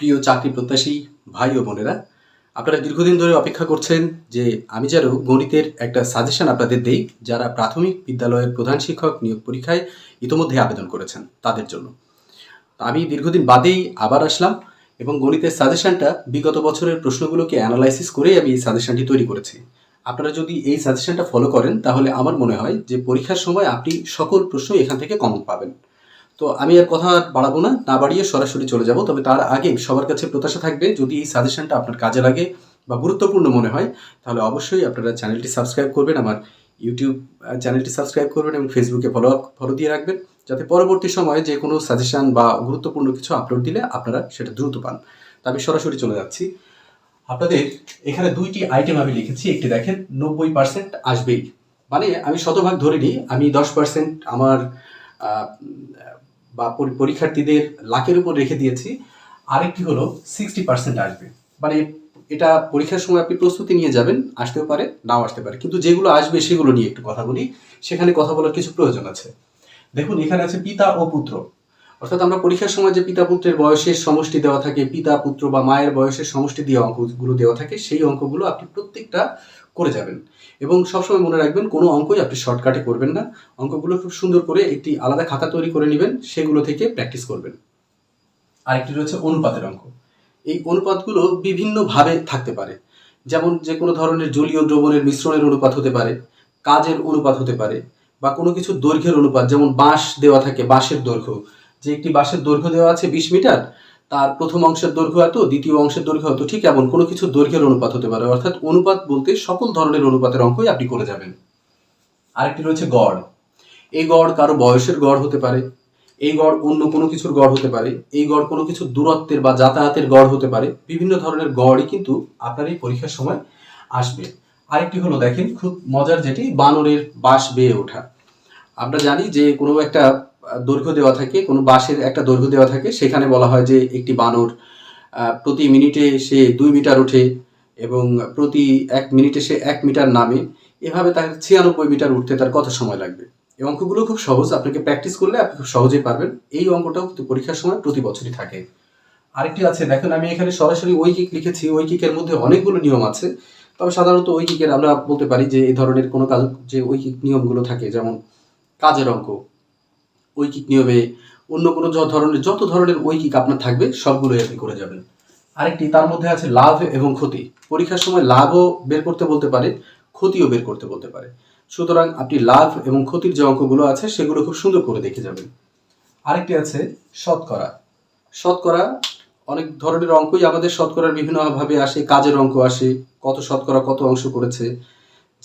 প্রিয় চাকরি প্রত্যাশী ভাই ও বোনেরা, আপনারা দীর্ঘদিন ধরে অপেক্ষা করছেন যে আমি যেন গণিতের একটা সাজেশন আপনাদের দেই, যারা প্রাথমিক বিদ্যালয়ের প্রধান শিক্ষক নিয়োগ পরীক্ষায় ইতোমধ্যে আবেদন করেছেন তাদের জন্য। আমি দীর্ঘদিন বাদেই আবার আসলাম এবং গণিতের সাজেশনটা বিগত বছরের প্রশ্নগুলোকে অ্যানালাইসিস করেই আমি এই সাজেশনটি তৈরি করেছি। আপনারা যদি এই সাজেশনটা ফলো করেন, তাহলে আমার মনে হয় যে পরীক্ষার সময় আপনি সকল প্রশ্ন এখান থেকে কমন পাবেন। তো আমি আর কথা বাড়াবো না না বাড়িয়ে সরাসরি চলে যাব, তবে তার আগে সবার কাছে প্রত্যাশা থাকবে, যদি এই সাজেশনটা আপনার কাজে লাগে বা গুরুত্বপূর্ণ মনে হয়, তাহলে অবশ্যই আপনারা চ্যানেলটি সাবস্ক্রাইব করবেন, আমার ইউটিউব চ্যানেলটি সাবস্ক্রাইব করবেন এবং ফেসবুকে ফলো আপ ফলো দিয়ে রাখবেন, যাতে পরবর্তী সময়ে যে কোনো সাজেশান বা গুরুত্বপূর্ণ কিছু আপলোড দিলে আপনারা সেটা দ্রুত পান। তা আমি সরাসরি চলে যাচ্ছি। আপনাদের এখানে দুইটি আইটেম আমি লিখেছি, একটি দেখেন, নব্বই পার্সেন্ট আসবেই। মানে আমি শতভাগ ধরে নিই আমি দশ পার্সেন্ট আমার বা পরীক্ষার্থীদের লাখের উপর রেখে দিয়েছি। আরেকটি হলো সিক্সটি পার্সেন্ট আসবে। মানে এটা পরীক্ষার সময় আপনি প্রস্তুতি নিয়ে যাবেন, আসতেও পারে, নাও আসতে পারে। কিন্তু যেগুলো আসবে সেগুলো নিয়ে একটু কথা বলি। সেখানে কথা বলার কিছু প্রয়োজন আছে। দেখুন, এখানে আছে পিতা ও পুত্র। অর্থাৎ আমরা পরীক্ষার সময় যে পিতা পুত্রের বয়সের সমষ্টি দেওয়া থাকে, পিতা, পুত্র বা মায়ের বয়সের সমষ্টি দিয়ে অঙ্কগুলো দেওয়া থাকে, সেই অঙ্কগুলো আপনি প্রত্যেকটা করে যাবেন। এবং সবসময় মনে রাখবেন, কোনো অঙ্কই আপনি শর্টকাটে করবেন না। অঙ্কগুলো খুব সুন্দর করে একটি আলাদা খাতা তৈরি করে নেবেন, সেগুলো থেকে প্র্যাকটিস করবেন। আরেকটি রয়েছে অনুপাতের অঙ্ক। এই অনুপাতগুলো বিভিন্নভাবে থাকতে পারে। যেমন যে কোনো ধরনের জলীয় দ্রবণের মিশ্রণের অনুপাত হতে পারে, কাজের অনুপাত হতে পারে, বা কোনো কিছু দৈর্ঘ্যের অনুপাত, যেমন বাঁশ দেওয়া থাকে, বাঁশের দৈর্ঘ্য। যে একটি বাঁশের দৈর্ঘ্য দেওয়া আছে বিশ মিটার তার প্রথম অংশের দৈর্ঘ্য এত, দ্বিতীয় অংশের দৈর্ঘ্য এত, ঠিক এমন কোনো কিছু দৈর্ঘ্যের অনুপাত হতে পারে। অর্থাৎ অনুপাত বলতে সকল ধরনের অনুপাতের অঙ্কই আপনি করে যাবেন। আরেকটি রয়েছে গড়। এই গড় কারও বয়সের গড় হতে পারে, এই গড় অন্য কোনো কিছুর গড় হতে পারে, এই গড় কোনো কিছু দূরত্বের বা যাতায়াতের গড় হতে পারে, বিভিন্ন ধরনের গড়ই কিন্তু আপনার এই পরীক্ষার সময় আসবে। আরেকটি হলো দেখেন, খুব মজার যেটি, বানরের বাঁশ বেয়ে ওঠা। আমরা জানি যে কোনো একটা দৈর্ঘ্য দেওয়া থাকে, কোনো বাঁশের একটা দৈর্ঘ্য দেওয়া থাকে। সেখানে বলা হয় যে একটি বানর প্রতি মিনিটে সে দুই মিটার ওঠে এবং প্রতি এক মিনিটে সে এক মিটার নামে। এভাবে তার ছিয়ানব্বই মিটার উঠতে তার কত সময় লাগবে? এই অঙ্কগুলো খুব সহজ, আপনাকে প্র্যাকটিস করলে আপনি খুব সহজেই পারবেন। এই অঙ্কটাও কিন্তু পরীক্ষার সময় প্রতি বছরই থাকে। আরেকটি আছে, দেখেন আমি এখানে সরাসরি ঐকিক লিখেছি ঐকিকের মধ্যে অনেকগুলো নিয়ম আছে। তবে সাধারণত ঐকিকের আমরা বলতে পারি যে এই ধরনের কোনো কাজ, যে ঐকিক নিয়মগুলো থাকে, যেমন কাজের অঙ্ক ঐকিক নিয়মে অন্য কোনো ধরনের, যত ধরনের ঐকিক আপনার থাকবে, সবগুলোই আপনি করে যাবেন। আরেকটি, তার মধ্যে আছে লাভ এবং ক্ষতি। পরীক্ষার সময় লাভও বের করতে বলতে পারে, ক্ষতিও বের করতে বলতে পারে। সুতরাং আপনি লাভ এবং ক্ষতির যে অঙ্কগুলো আছে, সেগুলো খুব সুন্দর করে দেখে যাবেন। আরেকটি আছে শতকরা। শতকরা অনেক ধরনের অঙ্কই আমাদের শতকরার বিভিন্নভাবে আসে, কাজের অঙ্ক আসে, কত শতকরা কত অংশ করেছে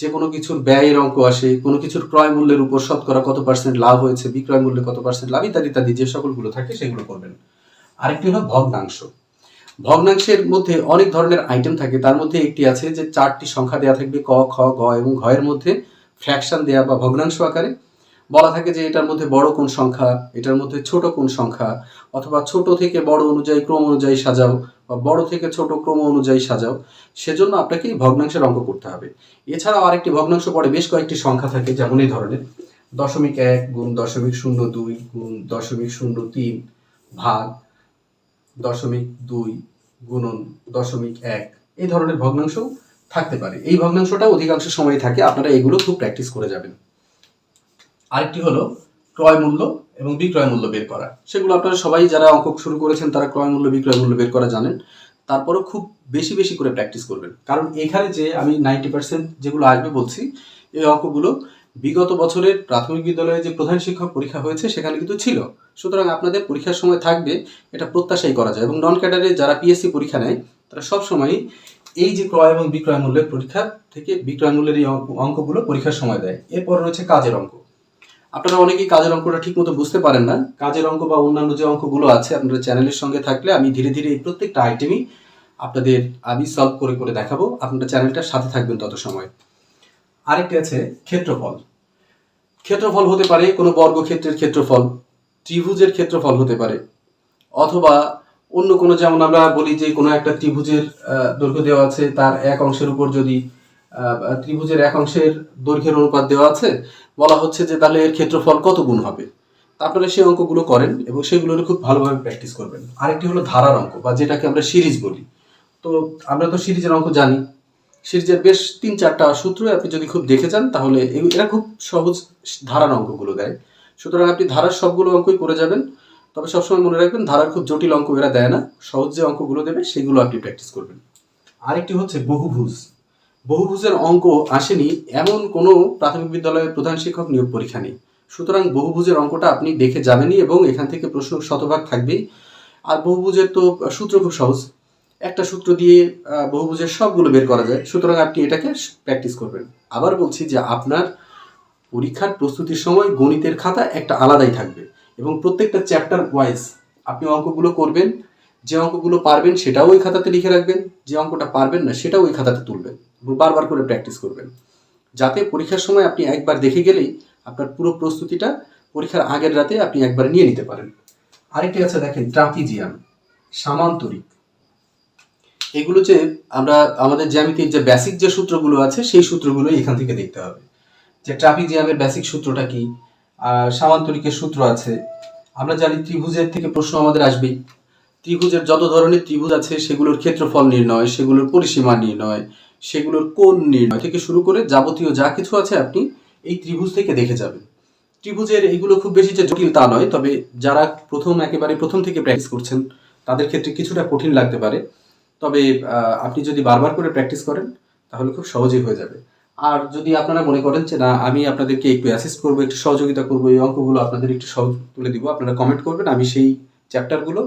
যে কোনো কিছুর ব্যয়ের অঙ্ক আসে, কোনো কিছুর ক্রয় মূল্যের উপর শতকরা কত পার্সেন্ট লাভ হয়েছে, বিক্রয় মূল্যে কত পার্সেন্ট লাভ, ইত্যাদি ইত্যাদি যে সকলগুলো থাকে সেগুলো করবেন। আরেকটি হলো ভগ্নাংশ। ভগ্নাংশের মধ্যে অনেক ধরনের আইটেম থাকে। তার মধ্যে একটি আছে যে চারটি সংখ্যা দেওয়া থাকবে, ক, খ, গ এবং ঘ এর মধ্যে ফ্র্যাকশন দেওয়া বা ভগ্নাংশ আকারে। বলা থাকে যে এটার মধ্যে বড় কোন সংখ্যা, এটার মধ্যে ছোট কোন সংখ্যা, অথবা ছোট থেকে বড় অনুযায়ী, ক্রম অনুযায়ী সাজাও। বা বড় থেকে ছোট ক্রম অনুযায়ী সাজাও, সেজন্য আপনাকে এই ভগ্নাংশের অঙ্ক করতে হবে। এছাড়াও আরেকটি ভগ্নাংশ পরে বেশ কয়েকটি সংখ্যা থাকে, যেমন এই ধরনের। দশমিক এক গুণ দশমিক শূন্য দুই গুণ দশমিক শূন্য তিন ভাগ দশমিক দুই গুণন দশমিক এক। এই ধরনের ভগ্নাংশ থাকতে পারে। এই ভগ্নাংশটা অধিকাংশ সময় থাকে, আপনারা এগুলো খুব প্র্যাকটিস করে যাবেন। আরেকটি হলো ক্রয় মূল্য। এবং বিক্রয় মূল্য বের করা। সেগুলো আপনারা সবাই যারা অঙ্ক শুরু করেছেন, তারা ক্রয় মূল্য, বিক্রয় মূল্য বের করা জানেন। তারপরেও খুব বেশি বেশি করে প্র্যাকটিস করবেন। কারণ এখানে যে আমি নাইনটি পার্সেন্ট যেগুলো আসবে বলছি, এই অঙ্কগুলো বিগত বছরের প্রাথমিক বিদ্যালয়ে যে প্রধান শিক্ষক পরীক্ষা হয়েছে, সেখানে কিন্তু ছিল। সুতরাং আপনাদের পরীক্ষার সময় থাকবে, এটা প্রত্যাশাই করা যায়। এবং নন ক্যাডারে যারা পিএসসি পরীক্ষা নেয়, তারা সবসময় এই যে ক্রয় এবং বিক্রয় মূল্যের পরীক্ষা থেকে বিক্রয় মূল্যের এই অঙ্ক- অঙ্কগুলো পরীক্ষার সময় দেয়। এরপর রয়েছে কাজের অঙ্ক। আপনারা অনেকেই কাজের অঙ্কটা ঠিক মতো বুঝতে পারেন না। কাজের অঙ্ক বা অন্যান্য যে অঙ্কগুলো আছে, আপনাদের চ্যানেলের সঙ্গে থাকলে আমি ধীরে ধীরে এই প্রত্যেকটা আইটেমই আপনাদের আমি সলভ করে করে দেখাবো। আপনারা চ্যানেলটার সাথে থাকবেন তত সময়। আরেকটি আছে ক্ষেত্রফল। ক্ষেত্রফল হতে পারে কোনো বর্গক্ষেত্রের ক্ষেত্রফল, ত্রিভুজের ক্ষেত্রফল হতে পারে, অথবা অন্য কোনো, যেমন আমরা বলি যে কোনো একটা ত্রিভুজের দৈর্ঘ্য দেওয়া আছে, তার এক অংশের উপর যদি ত্রিভুজের এক অংশের দৈর্ঘ্যের অনুপাত দেওয়া আছে। বলা হচ্ছে যে তাহলে এর ক্ষেত্রফল কত গুণ হবে? আপনারা সেই অঙ্কগুলো করেন এবং সেগুলোর খুব ভালোভাবে প্র্যাকটিস করবেন। আরেকটি হলো ধারার অঙ্ক, বা যেটাকে আমরা সিরিজ বলি। তো আমরা তো সিরিজের অঙ্ক জানি। সিরিজের বেশ তিন চারটা সূত্র আপনি যদি খুব দেখে যান, তাহলে এরা খুব সহজ ধারার অঙ্কগুলো দেয়। সুতরাং আপনি ধারার সবগুলো অঙ্কই করে যাবেন। তবে সবসময় মনে রাখবেন, ধারার খুব জটিল অঙ্ক এরা দেয় না। সহজ যে অঙ্কগুলো দেবে, সেগুলো আপনি প্র্যাকটিস করবেন। আরেকটি হচ্ছে বহুভুজ। বহুভুজের অঙ্ক আসেনি, এমন কোনো প্রাথমিক বিদ্যালয়ের প্রধান শিক্ষক নিয়োগ পরীক্ষা নেই। সুতরাং বহুভুজের অঙ্কটা আপনি দেখে যাবেনই এবং এখান থেকে প্রশ্ন শতভাগ থাকবেই। আর বহুভুজের তো সূত্র খুব সহজ। একটা সূত্র দিয়ে বহুভুজের সবগুলো বের করা যায়। সুতরাং আপনি এটাকে প্র্যাকটিস করবেন। আবার বলছি যে আপনার পরীক্ষার প্রস্তুতির সময় গণিতের খাতা একটা আলাদাই থাকবে এবং প্রত্যেকটা চ্যাপ্টার ওয়াইজ আপনি অঙ্কগুলো করবেন। যে অঙ্কগুলো পারবেন সেটাও ওই খাতাতে লিখে রাখবেন। যে অঙ্কটা পারবেন না সেটাও ওই খাতাতে তুলবেন। বারবার করে প্র্যাকটিস করবেন। যাতে পরীক্ষার সময় আপনি একবার দেখে গেলেই আপনার পুরো প্রস্তুতিটা পরীক্ষার আগের রাতে আপনি একবার নিয়ে নিতে পারেন। আরেকটি আছে দেখেন, ট্রাপিজিয়াম, সামান্তরিক। এগুলো যে আমরা, আমাদের জ্যামিতির যে বেসিক যে সূত্রগুলো আছে, সেই সূত্রগুলো এখান থেকে দেখতে হবে। যে ট্রাপিজিয়ামের বেসিক সূত্রটা কি সামান্তরিকের সূত্র আছে। আমরা জানি ত্রিভুজের থেকে প্রশ্ন আমাদের আসবেই। ত্রিভুজের যত ধরনের ত্রিভুজ আছে, সেগুলোর ক্ষেত্রফল নির্ণয়, সেগুলোর পরিসীমা নির্ণয়, সেগুলোর কোণ নির্ণয় থেকে শুরু করে যাবতীয় যা কিছু আছে আপনি এই ত্রিভুজ থেকে দেখে যাবেন। ত্রিভুজের এগুলো খুব বেশি যে জটিল তা নয়, তবে যারা প্রথম একেবারে প্রথম থেকে প্র্যাকটিস করছেন, তাদের ক্ষেত্রে কিছুটা কঠিন লাগতে পারে। তবে আপনি যদি বারবার করে প্র্যাকটিস করেন, তাহলে খুব সহজেই হয়ে যাবে। আর যদি আপনারা মনে করেন যে, না, আমি আপনাদেরকে একটু অ্যাসিস্ট করব, একটু সহযোগিতা করব, এই অঙ্কগুলো আপনাদের একটু সহজ তুলে দিব, আপনারা কমেন্ট করবেন, আমি সেই চ্যাপ্টারগুলো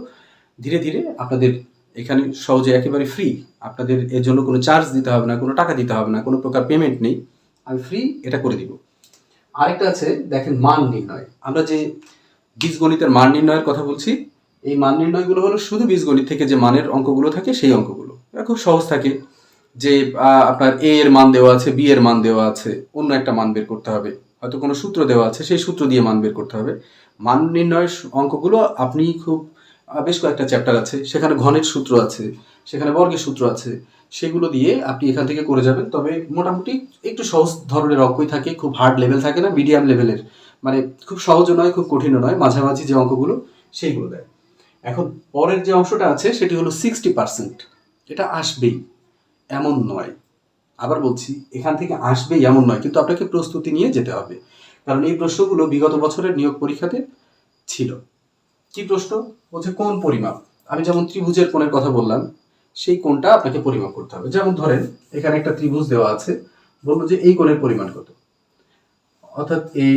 ধীরে ধীরে আপনাদের এখানে সহজে একেবারে ফ্রি আপনাদের এর জন্য কোনো চার্জ দিতে হবে না, কোনো টাকা দিতে হবে না, কোনো প্রকার পেমেন্ট নেই, আমি ফ্রি এটা করে দিব। আরেকটা আছে, দেখেন মান নির্ণয়। আমরা যে বীজগণিতের মান নির্ণয়ের কথা বলছি, এই মান নির্ণয়গুলো হলো শুধু বীজগণিত থেকে যে মানের অঙ্কগুলো থাকে সেই অঙ্কগুলো। এটা খুব সহজ থাকে যে আপনার এ এর মান দেওয়া আছে বি এর মান দেওয়া আছে, অন্য একটা মান বের করতে হবে। হয়তো কোনো সূত্র দেওয়া আছে, সেই সূত্র দিয়ে মান বের করতে হবে। মান নির্ণয়ের অঙ্কগুলো আপনি খুব বেশ কয়েকটা চ্যাপ্টার আছে। সেখানে ঘনের সূত্র আছে, সেখানে বর্গের সূত্র আছে। সেগুলো দিয়ে আপনি এখান থেকে করে যাবেন। তবে মোটামুটি একটু সহজ ধরনের অঙ্কই থাকে, খুব হার্ড লেভেল থাকে না মিডিয়াম লেভেলের মানে খুব সহজও নয়, খুব কঠিনও নয়, মাঝামাঝি যে অঙ্কগুলো, সেইগুলো দেয়। এখন পরের যে অংশটা আছে, সেটি হলো সিক্সটি পার্সেন্ট এটা আসবেই, এমন নয়। আবার বলছি, এখান থেকে আসবেই এমন নয়, কিন্তু আপনাকে প্রস্তুতি নিয়ে যেতে হবে। কারণ এই প্রশ্নগুলো বিগত বছরের নিয়োগ পরীক্ষাতে ছিল। কি প্রশ্ন? বলছে, কোন পরিমাপ? আমি যেমন ত্রিভুজের কোণের কথা বললাম, সেই কোণটা আপনাকে পরিমাপ করতে হবে। যেমন ধরেন, এখানে একটা ত্রিভুজ দেওয়া আছে, বলব যে এই কোণের পরিমাণ কত? অর্থাৎ এ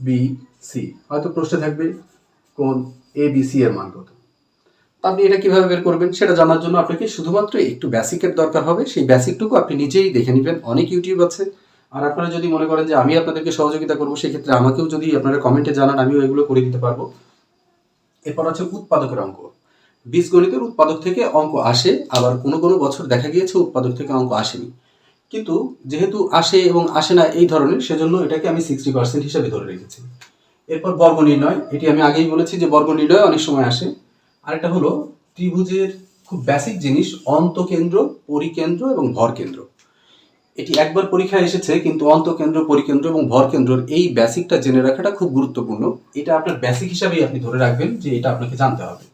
বি সি হয়তো প্রশ্নে থাকবে কোন এ বি সি এর মান কত? আপনি এটা কীভাবে বের করবেন সেটা জানার জন্য আপনাকে শুধুমাত্র একটু বেসিকের দরকার হবে। সেই বেসিকটুকু আপনি নিজেই দেখে নেবেন। অনেক ইউটিউব আছে। আর আপনারা যদি মনে করেন যে আমি আপনাদেরকে সহযোগিতা করব, সেক্ষেত্রে আমাকেও যদি আপনারা কমেন্টে জানান, আমিও এগুলো করে দিতে পারব। এরপর আছে উৎপাদকের অঙ্ক। বীজগণিতের উৎপাদক থেকে অঙ্ক আসে, আবার কোনো কোনো বছর দেখা গিয়েছে উৎপাদক থেকে অঙ্ক আসেনি। কিন্তু যেহেতু আসে এবং আসে না এই ধরনের, সেজন্য এটাকে আমি সিক্সটি পার্সেন্ট হিসাবে ধরে রেখেছি। এরপর বর্গ নির্ণয়, এটি আমি আগেই বলেছি যে বর্গ নির্ণয় অনেক সময় আসে। আরেকটা হলো ত্রিভুজের খুব বেসিক জিনিস, অন্তকেন্দ্র, পরিকেন্দ্র এবং ভরকেন্দ্র। এটি একবার পরীক্ষায় এসেছে, কিন্তু অন্তকেন্দ্র, পরিকেন্দ্র এবং ভরকেন্দ্রর এই বেসিকটা জেনে রাখাটা খুব গুরুত্বপূর্ণ। এটা আপনার বেসিক হিসাবেই আপনি ধরে রাখবেন যে এটা আপনাকে জানতে হবে।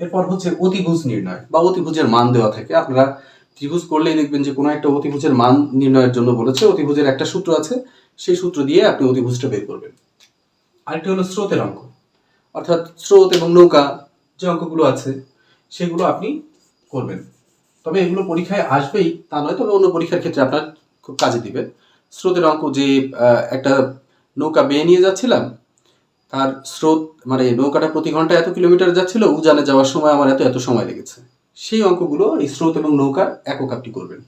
এরপর হচ্ছে অতিভুজ নির্ণয় বা অতিভুজের মান দেওয়া থাকে। আপনারা ত্রিভুজ করলেই দেখবেন যে কোনো একটা অতিভুজের মান নির্ণয়ের জন্য বলেছে, অতিভুজের একটা সূত্র আছে, সেই সূত্র দিয়ে আপনি অতিভুজটা বের করবেন। আরেকটি হলো স্রোতের অঙ্ক। অর্থাৎ স্রোত এবং নৌকা যে অঙ্কগুলো আছে, সেগুলো আপনি করবেন। তবে এগুলো পরীক্ষায় আসবেই, তা নয়, তবে অন্য পরীক্ষার ক্ষেত্রে আপনার খুব কাজে দিবে স্রোতের অঙ্ক যে একটা নৌকা বেয়ে নিয়ে যাচ্ছিলাম, তার স্রোত মানে নৌকাটা প্রতি ঘন্টায় এত কিলোমিটার যাচ্ছিল, উজানে যাওয়ার সময় আমার এত এত সময় লেগেছে। সেই অঙ্কগুলো এই স্রোত এবং নৌকার একক আপনি করবেন।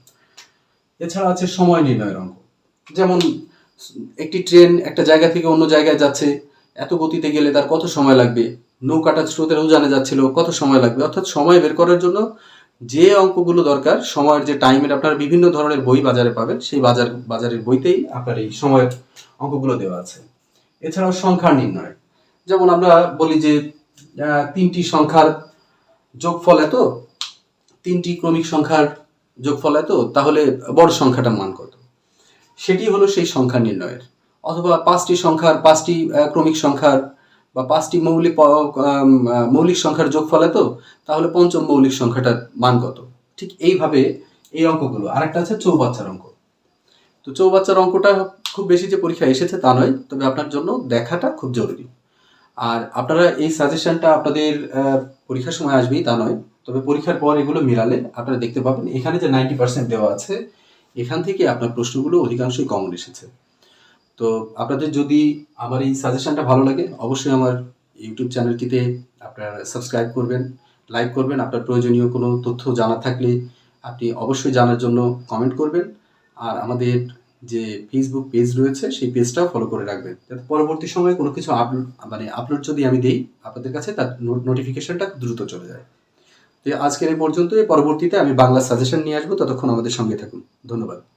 এছাড়া আছে সময় নির্ণয়ের অঙ্ক। যেমন, একটি ট্রেন একটা জায়গা থেকে অন্য জায়গায় যাচ্ছে, এত গতিতে গেলে তার কত সময় লাগবে? নৌকাটা স্রোতের উজানে যাচ্ছিল, কত সময় লাগবে? অর্থাৎ সময় বের করার জন্য যে অঙ্কগুলো দরকার, সময়ের যে টাইমের আপনারা বিভিন্ন ধরনের বই বাজারে পাবেন, সেই বাজার, বাজারের বইতেই আপনার এই সময়ের অঙ্কগুলো দেওয়া আছে। এছাড়াও সংখ্যার নির্ণয়। যেমন আমরা বলি যে তিনটি সংখ্যার যোগফল এত, তিনটি ক্রমিক সংখ্যার যোগফল এত, তাহলে বড় সংখ্যাটার মান কত? সেটি হলো সেই সংখ্যা নির্ণয়ের। অথবা পাঁচটি সংখ্যার, পাঁচটি ক্রমিক সংখ্যার বা পাঁচটি মৌলিক মৌলিক সংখ্যার যোগ ফলে তো তাহলে পঞ্চম মৌলিক সংখ্যাটার মান কত? ঠিক এইভাবে এই অঙ্কগুলো। আরেকটা আছে চৌবাচ্চার অঙ্ক। তো চৌবাচ্চার অঙ্কটা খুব বেশি যে পরীক্ষা এসেছে তা নয়, তবে আপনার জন্য দেখাটা খুব জরুরি। আর আপনারা এই সাজেশনটা আপনাদের পরীক্ষার সময় আসবেই তা নয়, তবে পরীক্ষার পর এগুলো মিলালে আপনারা দেখতে পাবেন, এখানে যে নাইনটি পার্সেন্ট দেওয়া আছে, এখান থেকে আপনার প্রশ্নগুলো অধিকাংশই কমন এসেছে। তো আপনাদের যদি আমার এই সাজেশনটা ভালো লাগে, অবশ্যই আমার ইউটিউব চ্যানেলটিতে আপনারা সাবস্ক্রাইব করবেন লাইক করবেন। আপনার প্রয়োজনীয় কোনো তথ্য জানা থাকলে আপনি অবশ্যই জানার জন্য কমেন্ট করবেন। আর আমাদের যে ফেসবুক পেজ রয়েছে, সেই পেজটাও ফলো করে রাখবেন। যাতে পরবর্তী সময়ে কোনো কিছু আপলোড মানে আপলোড যদি আমি দেই আপনাদের কাছে, তার নোটিফিকেশনটা দ্রুত চলে যায়। তো আজকের এই পর্যন্ত পরবর্তীতে আমি বাংলা সাজেশন নিয়ে আসব। ততক্ষণ আমাদের সঙ্গে থাকুন। ধন্যবাদ।